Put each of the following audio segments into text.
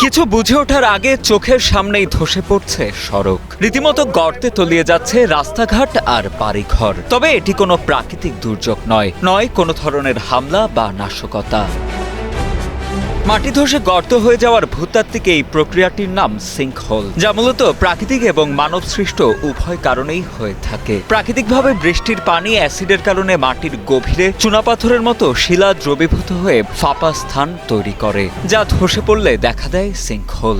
কিছু বুঝে ওঠার আগে চোখের সামনেই ধসে পড়ছে সড়ক। রীতিমতো গর্তে তলিয়ে যাচ্ছে রাস্তাঘাট আর বাড়িঘর। তবে এটি কোনো প্রাকৃতিক দুর্যোগ নয় নয় কোনো ধরনের হামলা বা নাশকতা। মাটি ধসে গর্ত হয়ে যাওয়ার ভূতাত্ত্বিক এই প্রক্রিয়াটির নাম সিঙ্কহোল, যা মূলত প্রাকৃতিক এবং মানব সৃষ্ট উভয় কারণেই হয়ে থাকে। প্রাকৃতিকভাবে বৃষ্টির পানি অ্যাসিডের কারণে মাটির গভীরে চুনাপাথরের মতো শিলা দ্রবীভূত হয়ে ফাঁপা স্থান তৈরি করে, যা ধসে পড়লে দেখা দেয় সিঙ্কহোল।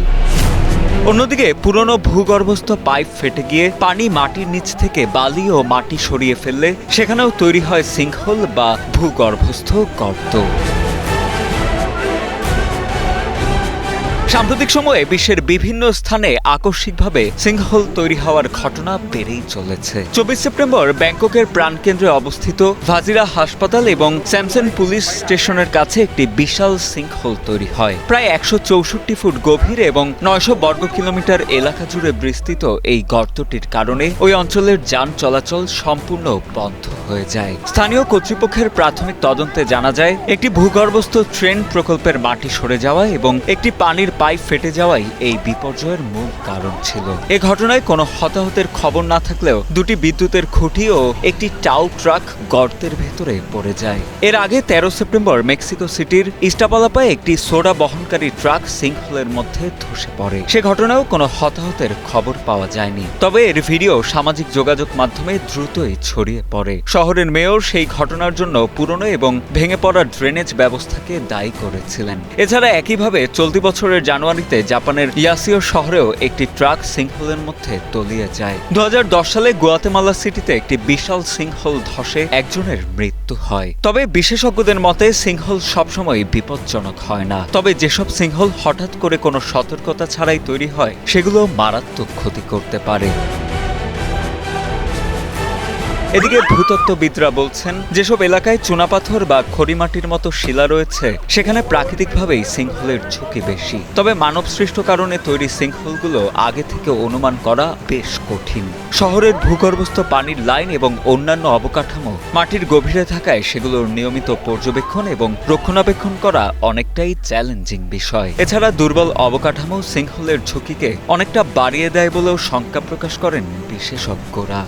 অন্যদিকে, পুরনো ভূগর্ভস্থ পাইপ ফেটে গিয়ে পানি মাটির নিচ থেকে বালি ও মাটি সরিয়ে ফেললে সেখানেও তৈরি হয় সিঙ্কহোল বা ভূগর্ভস্থ গর্ত। সাম্প্রতিক সময়ে বিশ্বের বিভিন্ন স্থানে আকস্মিকভাবে সিঙ্কহোল তৈরি হওয়ার ঘটনা বেড়েই চলেছে। চব্বিশ সেপ্টেম্বর ব্যাংককের প্রাণকেন্দ্রে অবস্থিত ভাজিরা হাসপাতাল এবং স্যামসন পুলিশ স্টেশনের কাছে একটি বিশাল সিঙ্কহোল তৈরি হয়। প্রায় একশো চৌষট্টি ফুট গভীর এবং নয়শো বর্গ কিলোমিটার এলাকা জুড়ে বিস্তৃত এই গর্তটির কারণে ওই অঞ্চলের যান চলাচল সম্পূর্ণ বন্ধ হয়ে যায়। স্থানীয় কর্তৃপক্ষের প্রাথমিক তদন্তে জানা যায়, একটি ভূগর্ভস্থ ট্রেন প্রকল্পের মাটি সরে যাওয়া এবং একটি পানির পাইপ ফেটে যাওয়াই এই বিপর্যয়ের মূল কারণ ছিল। এ ঘটনায় কোনো হতাহতের খবর না থাকলেও দুটি বিদ্যুতের খুঁটি ও একটি টাউ ট্রাক গর্তের ভেতরে পড়ে যায়। এর আগে তেরো সেপ্টেম্বর মেক্সিকো সিটির ইস্টাপালাপায় একটি সোডা বহনকারী ট্রাক সিঙ্কহোলের মধ্যে ধসে পড়ে। সে ঘটনাও কোনো হতাহতের খবর পাওয়া যায়নি। তবে এর ভিডিও সামাজিক যোগাযোগ মাধ্যমে দ্রুতই ছড়িয়ে পড়ে। শহরের মেয়র সেই ঘটনার জন্য পুরনো এবং ভেঙে পড়া ড্রেনেজ ব্যবস্থাকে দায়ী করেছিলেন। এছাড়া একইভাবে চলতি বছরের জানুয়ারিতে জাপানের ইয়াসিও শহরেও একটি ট্রাক সিংহলের মধ্যে তলিয়ে যায়। দু হাজার দশ সালে গোয়াতেমালা সিটিতে একটি বিশাল সিংহল ধসে একজনের মৃত্যু হয়। তবে বিশেষজ্ঞদের মতে, সিংহল সবসময় বিপজ্জনক হয় না। তবে যেসব সিংহল হঠাৎ করে কোনো সতর্কতা ছাড়াই তৈরি হয়, সেগুলো মারাত্মক ক্ষতি করতে পারে। এদিকে ভূতত্ত্ববিদরা বলছেন, যেসব এলাকায় চুনাপাথর বা খড়িমাটির মতো শিলা রয়েছে, সেখানে প্রাকৃতিকভাবেই সিঙ্কহোলের ঝুঁকি বেশি। তবে মানব সৃষ্ট কারণে তৈরি সিঙ্কহোলগুলো আগে থেকে অনুমান করা বেশ কঠিন। শহরের ভূগর্ভস্থ পানির লাইন এবং অন্যান্য অবকাঠামো মাটির গভীরে থাকায় সেগুলোর নিয়মিত পর্যবেক্ষণ এবং রক্ষণাবেক্ষণ করা অনেকটাই চ্যালেঞ্জিং বিষয়। এছাড়া দুর্বল অবকাঠামো সিঙ্কহোলের ঝুঁকিকে অনেকটা বাড়িয়ে দেয় বলেও শঙ্কা প্রকাশ করেন বিশেষজ্ঞরা।